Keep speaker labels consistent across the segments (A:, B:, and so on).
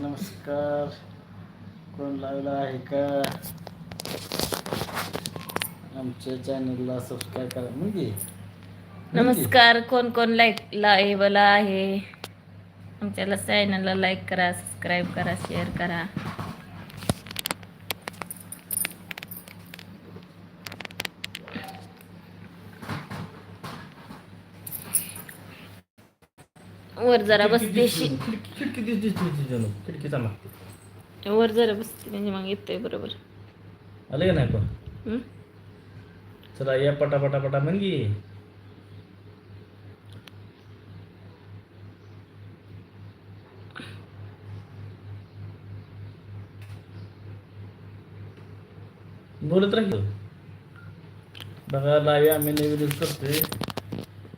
A: नमस्कार. कोण लावला आहे का? आमच्या चॅनलला सबस्क्राईब करा. म्हणजे
B: नमस्कार. कोण कोण लाईक लाईबल आहे? आमच्याला चॅनलला लाईक करा सबस्क्राईब करा शेअर करा. वर जरा
A: खिडकी दिस दिसते जणू. खिडकीचा मागते
B: वर जरा बसते म्हणजे मग येतोय बरोबर.
A: आलं का नाही पण? चला या पटा पटा पटा म्हण की. बोलत राहील बघा लाईव्ह आम्ही नवीनच करतोय.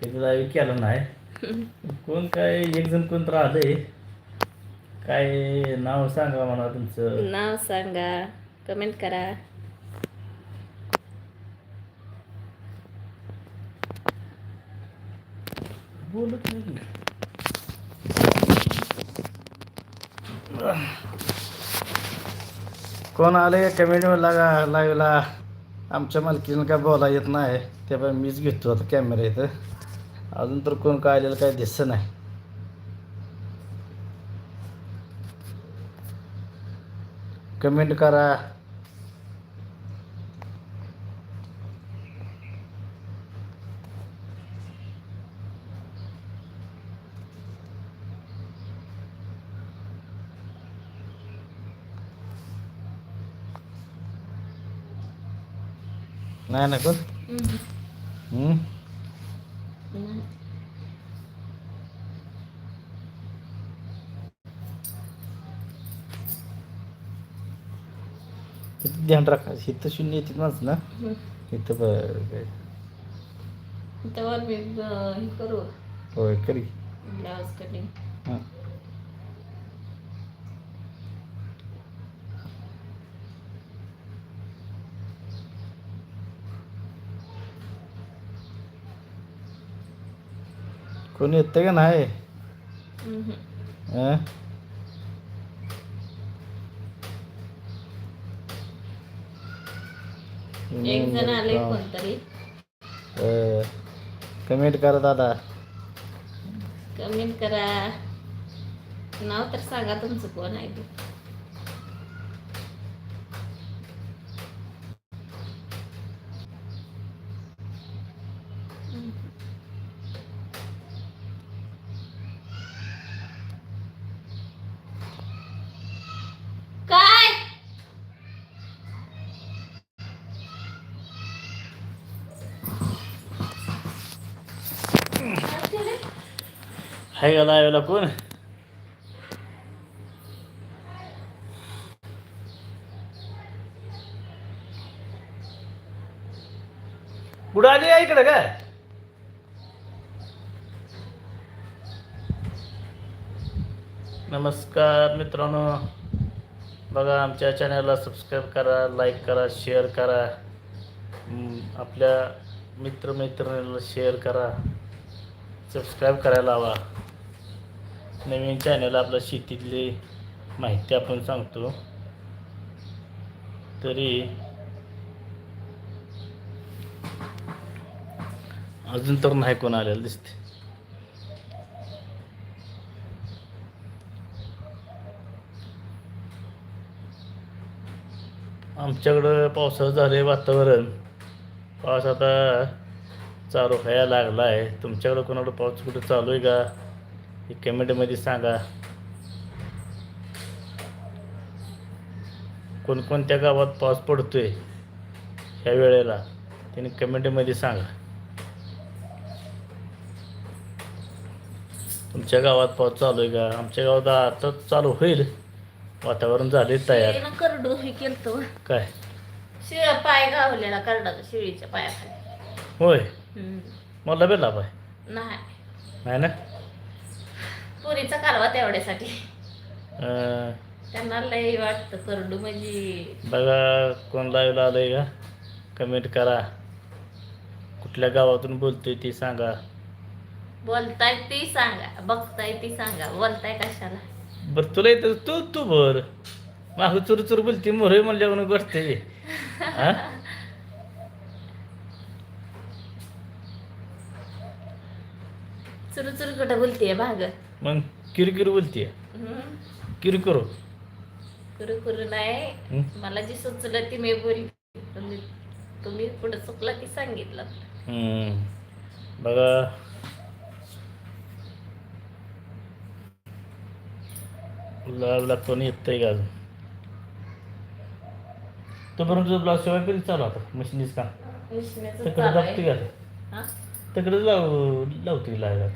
A: कधी केला नाही. कोण काय एक जण कोण तर आलंय. काय नाव सांगा मला तुमचं.
B: नाव सांगा. कमेंट करा.
A: बोलत नाही कोण आले कमेंट लागा लाईव्हला आमच्या मालकीनं काय बोला येत नाही. त्यामुळे मीच घेतो आता कॅमेरा इथं. अजून तर कोण काय आलेलं काय दिसत नाही. कमेंट करा. नाही ना कोण? किती ध्यान राखा इथं शून्य येते ना? इथं बरं काय?
B: तेव्हा मी अं, हे करू.
A: होय करी.
B: ब्लाऊज कटिंग
A: हां. कोणी येतं का नाही?
B: एक जण आले कोणतरी.
A: अं, कमेंट करा दादा.
B: कमेंट करा. नाव तर सांगा तुमचं कोण आहे ते?
A: हाय का लावायला कोण कुठं आली आहे काय नमस्कार मित्रांनो बघा आमच्या चॅनलला सबस्क्राईब करा लाईक करा शेअर करा. आपल्या आपल्या मित्रमैत्रिणीला शेअर करा. सबस्क्राईब करायला हवा नवीन चॅनल आपलं शेतीतली माहिती आपण सांगतो. तरी अजून तर नाही कोण आलेलं दिसते आमच्याकडं पावसाचं झाले वातावरण. पाऊस आता चालू व्हायला लागला आहे तुमच्याकडं कोणाकडं पाऊस कुठं चालू आहे का? हे कमेंटमध्ये सांगा. कोणकोणत्या गावात पाऊस पडतोय ह्या वेळेला? त्याने कमेंटमध्ये सांगा. तुमच्या गावात पाऊस चालू आहे का? आमच्या गावात आता चालू होईल. वातावरण झाले तयार.
B: करडू हे केलं
A: काय?
B: शिळ पाय गावलेला करडाचा शिळीच्या पायाखाली.
A: होय?
B: हम्म.
A: मला बी लाभ आहे
B: नाही.
A: नाही ना?
B: पुरीचा कालवा तेवढ्यासाठी.
A: अं,
B: त्यांना लय वाटतं करडू म्हणजे.
A: बघा कोण लाईव्हला आलंय का? कमेंट करा. कुठल्या गावातून बोलतोय ती सांगा.
B: बोलताय ती सांगा. बघताय ती सांगा. बोलताय कशाला?
A: बरं तुला येतं तू तू बर माग चुर चुर बोलती मोरे म्हणल्यावर आहे हा?
B: चुरू चुरू कुठं बोलतीये भाग
A: मग किरकिर बोलतीय. किरकिर.
B: कुरु कुरु नाही? मला जी सुचलं ती मी बोल. तुम्ही पुढे चुकला ती सांगितलं.
A: बघा. लाव लागतो येतंय का अजून? तोपर्यंत तुझा ब्लाऊज शिवाय कधी चालू आता? मशीनीच का? तिकडे दाबते. का
B: हा?
A: तिकडे लाव लावते लागायला.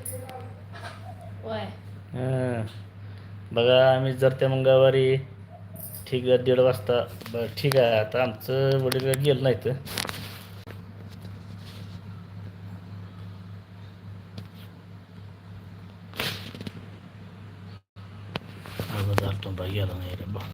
A: बघा आम्ही जर त्या मंगळवारी ठीक आहे दीड वाजता बरं ठीक आहे आता आमचं वडील गेलं नाही तर